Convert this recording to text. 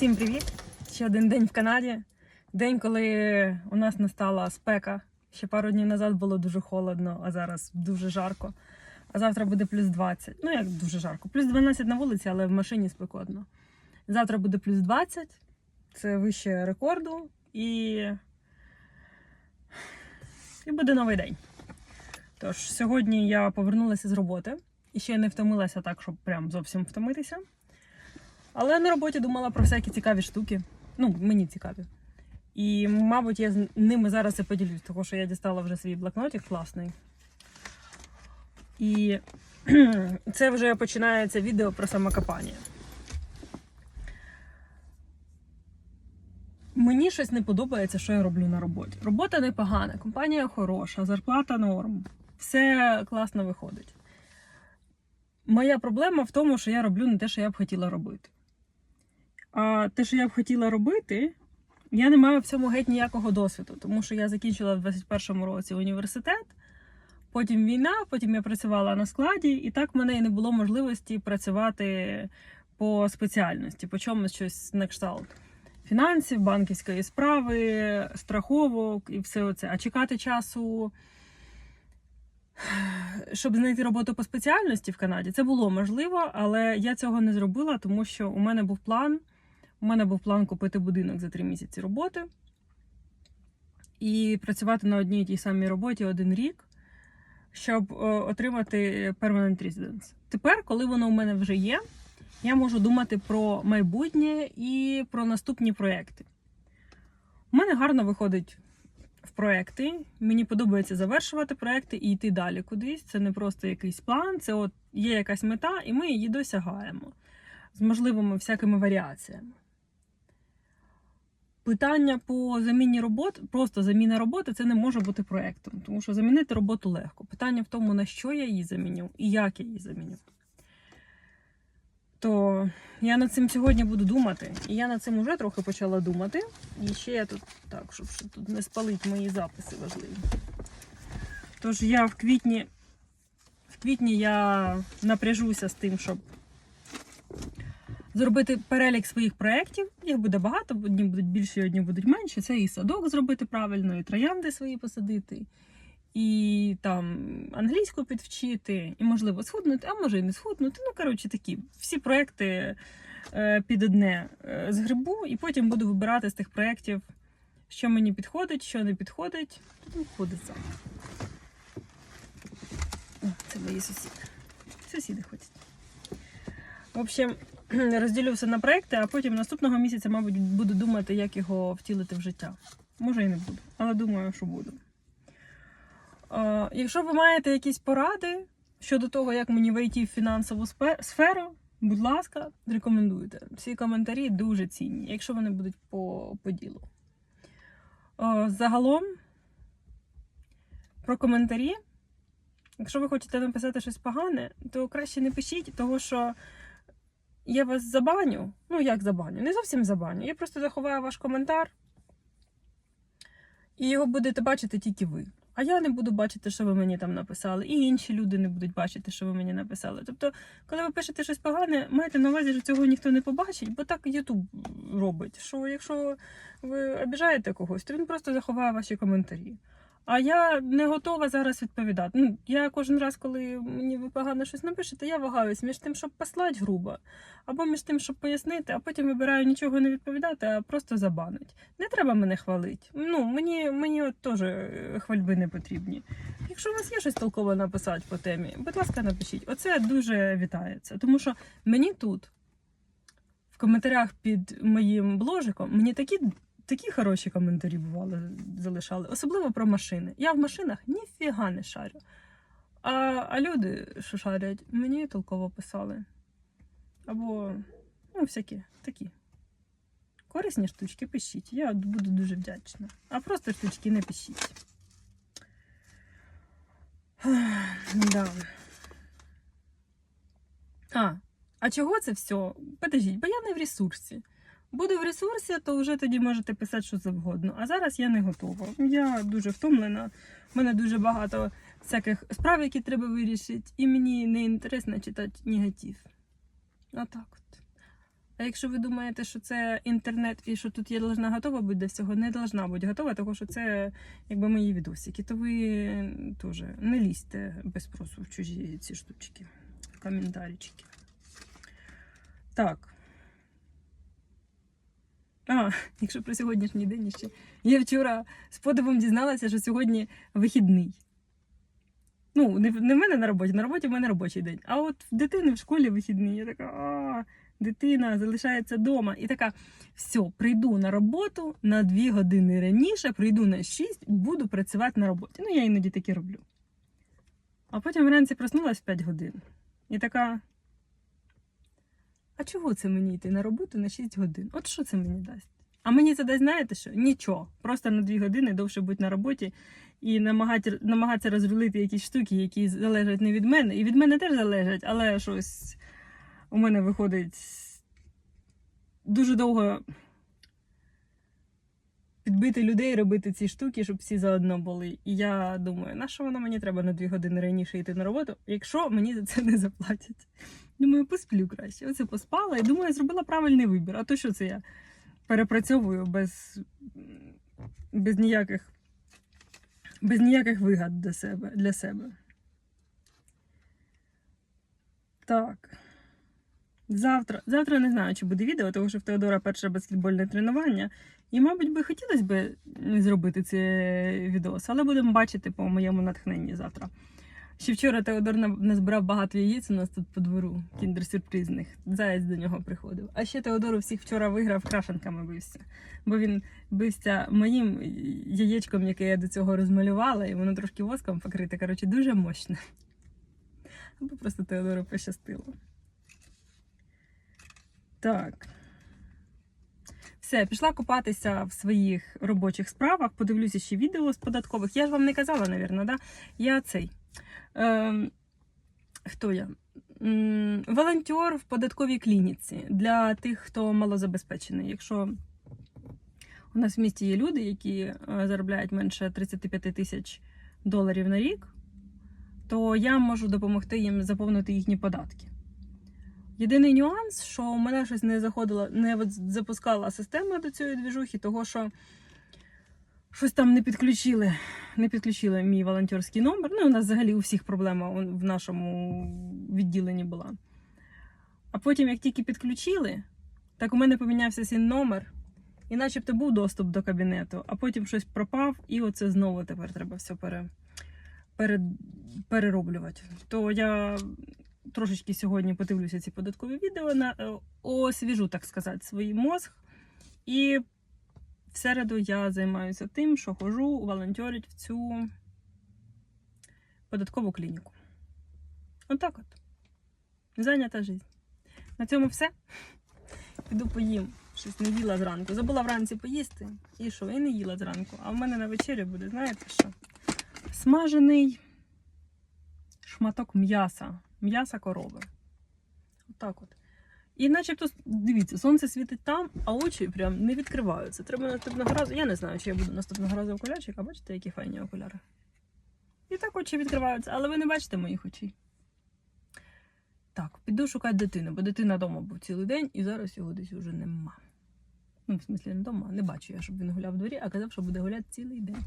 Всім привіт! Ще один день в Канаді. День, коли у нас настала спека. Ще пару днів назад було дуже холодно, а зараз дуже жарко. А завтра буде плюс 20. Ну, як дуже жарко. Плюс 12 на вулиці, але в машині спекотно. Завтра буде плюс 20. Це вище рекорду. І, і буде новий день. Тож, сьогодні я повернулася з роботи і ще не втомилася так, щоб прям зовсім втомитися. Але на роботі думала про всякі цікаві штуки. Ну, мені цікаві. І, мабуть, я з ними зараз і поділюсь, тому що я дістала вже свій блокнотик класний. І це вже починається відео про самокопання. Мені щось не подобається, що я роблю на роботі. Робота непогана, компанія хороша, зарплата норм. Все класно виходить. Моя проблема в тому, що я роблю не те, що я б хотіла робити. А те, що я б хотіла робити, я не маю в цьому геть ніякого досвіду, тому що я закінчила в 21-му році університет, потім війна, потім я працювала на складі, і так в мене і не було можливості працювати по спеціальності, по чомусь щось на кшталт. Фінансів, банківської справи, страховок і все оце. А чекати часу, щоб знайти роботу по спеціальності в Канаді, це було можливо, але я цього не зробила, тому що у мене був план. У мене був план купити будинок за три місяці роботи і працювати на одній і тій самій роботі один рік, щоб е, отримати permanent residence. Тепер, коли воно у мене вже є, я можу думати про майбутнє і про наступні проекти. У мене гарно виходить в проекти. Мені подобається завершувати проекти і йти далі кудись. Це не просто якийсь план, це от є якась мета, і ми її досягаємо з можливими всякими варіаціями. Питання по заміні роботи, просто заміна роботи, це не може бути проєктом, тому що замінити роботу легко. Питання в тому, на що я її заміню і як я її заміню. То я над цим сьогодні буду думати. І я над цим вже трохи почала думати. І ще я тут так, щоб тут не спалити мої записи важливі. Тож я в квітні, в квітні я напряжуся з тим, щоб зробити перелік своїх проєктів. Їх буде багато, одні будуть більші, одні будуть менші. Це і садок зробити правильно, і троянди свої посадити, і там англійську підвчити, і, можливо, схуднути, а може і не схуднути. Ну, коротше, такі всі проєкти е, під одне е, згребу, і потім буду вибирати з тих проєктів, що мені підходить, що не підходить. Ну, ходить сам. О, це мої сусіди. Сусіди ходять. В общем, розділю все на проекти, а потім наступного місяця, мабуть, буду думати, як його втілити в життя. Може і не буду, але думаю, що буду. Якщо ви маєте якісь поради щодо того, як мені вийти в фінансову сферу, будь ласка, рекомендуйте. Всі коментарі дуже цінні, якщо вони будуть по, по ділу. Загалом, про коментарі. Якщо ви хочете написати щось погане, то краще не пишіть, того що я вас забаню. Ну, як забаню? Не зовсім забаню. Я просто заховаю ваш коментар, і його будете бачити тільки ви. А я не буду бачити, що ви мені там написали, і інші люди не будуть бачити, що ви мені написали. Тобто, коли ви пишете щось погане, майте на увазі, що цього ніхто не побачить, бо так Ютуб робить. Що якщо ви обіжаєте когось, то він просто заховає ваші коментарі. А я не готова зараз відповідати. Ну, я кожен раз, коли мені ви погано щось напишете, я вагаюсь між тим, щоб послати грубо, або між тим, щоб пояснити, а потім вибираю нічого не відповідати, а просто забанить. Не треба мене хвалити. Ну, мені, мені от теж е, хвальби не потрібні. Якщо у вас є щось толково написати по темі, будь ласка, напишіть. Оце дуже вітається. Тому що мені тут, в коментарях під моїм бложиком, мені такі такі хороші коментарі бували, залишали, особливо про машини. Я в машинах ніфіга не шарю. А, а люди, що шарять, мені толково писали. Або, ну, всякі такі. Корисні штучки пишіть. Я буду дуже вдячна. А просто штучки не пишіть. Да. А, а чого це все? Подождіть, бо я не в ресурсі. Буду в ресурсі, то вже тоді можете писати що завгодно. А зараз я не готова. Я дуже втомлена. У мене дуже багато всяких справ, які треба вирішити, і мені не інтересно читати негатив. Отак от. А якщо ви думаєте, що це інтернет і що тут я должна готова бути до всього, не должна бути готова, тому що це якби мої відосики, то ви теж не лізьте без спросу в чужі ці штучки, в коментарчики. Так. А, якщо про сьогоднішній день ще. Я вчора з подивом дізналася, що сьогодні вихідний. Ну, не, в- не в мене на роботі, на роботі в мене робочий день. А от в дитини в школі вихідний. Я така, а, дитина залишається вдома. І така, все, прийду на роботу на 2 години раніше, прийду на 6, буду працювати на роботі. Ну, я іноді таке роблю. А потім вранці проснулась в 5 годин. І така. А чого це мені йти на роботу на 6 годин? От що це мені дасть? А мені це дасть, знаєте що? Нічого. Просто на 2 години довше бути на роботі і намагати, намагатися розрулити якісь штуки, які залежать не від мене. І від мене теж залежать, але щось у мене виходить дуже довго підбити людей, робити ці штуки, щоб всі заодно були. І я думаю, на що воно мені треба на 2 години раніше йти на роботу, якщо мені за це не заплатять. Думаю, посплю краще. Оце поспала і думаю, зробила правильний вибір. А то що це я перепрацьовую без, без ніяких без ніяких вигад для себе, для себе. Так. Завтра. Завтра не знаю, чи буде відео, тому що в Теодора перше баскетбольне тренування. І, мабуть, би хотілося б зробити цей відос, але будемо бачити по моєму натхненні завтра. Ще вчора Теодор на- назбирав багато яєць у нас тут по двору, кіндер-сюрпризних. Заяць до нього приходив. А ще Теодор всіх вчора виграв, крашенками бився. Бо він бився моїм яєчком, яке я до цього розмалювала, і воно трошки воском покрите. Коротше, дуже мощне. Або просто Теодору пощастило. Так. Все, пішла купатися в своїх робочих справах. Подивлюся ще відео з податкових. Я ж вам не казала, навірно, да? Я цей. Ем, хто я? Волонтер в податковій клініці для тих, хто малозабезпечений. Якщо у нас в місті є люди, які е, заробляють менше 35 тисяч доларів на рік, то я можу допомогти їм заповнити їхні податки. Єдиний нюанс, що у мене щось не заходила, не запускала система до цієї двіжухи, того що щось там не підключили, не підключили мій волонтерський номер. Ну, у нас взагалі у всіх проблема в нашому відділенні була. А потім, як тільки підключили, так у мене помінявся сін номер, і начебто був доступ до кабінету, а потім щось пропав, і оце знову тепер треба все пере, пере, перероблювати. То я трошечки сьогодні подивлюся ці податкові відео, на, е, освіжу, так сказати, свій мозг. І в середу я займаюся тим, що хожу волонтерить в цю податкову клініку. Отак от. Зайнята життя. На цьому все. Піду поїм. Щось не їла зранку. Забула вранці поїсти. І що? І не їла зранку. А в мене на вечерю буде, знаєте що? Смажений шматок м'яса. М'яса корови. Отак от. І начебто, дивіться, сонце світить там, а очі прям не відкриваються. Треба наступного разу. Я не знаю, чи я буду наступного разу окулярчик, а бачите, які файні окуляри. І так очі відкриваються, але ви не бачите моїх очей. Так, піду шукати дитину, бо дитина вдома був цілий день, і зараз його десь уже нема. Ну, в смислі, не вдома, не бачу я, щоб він гуляв в дворі, а казав, що буде гуляти цілий день.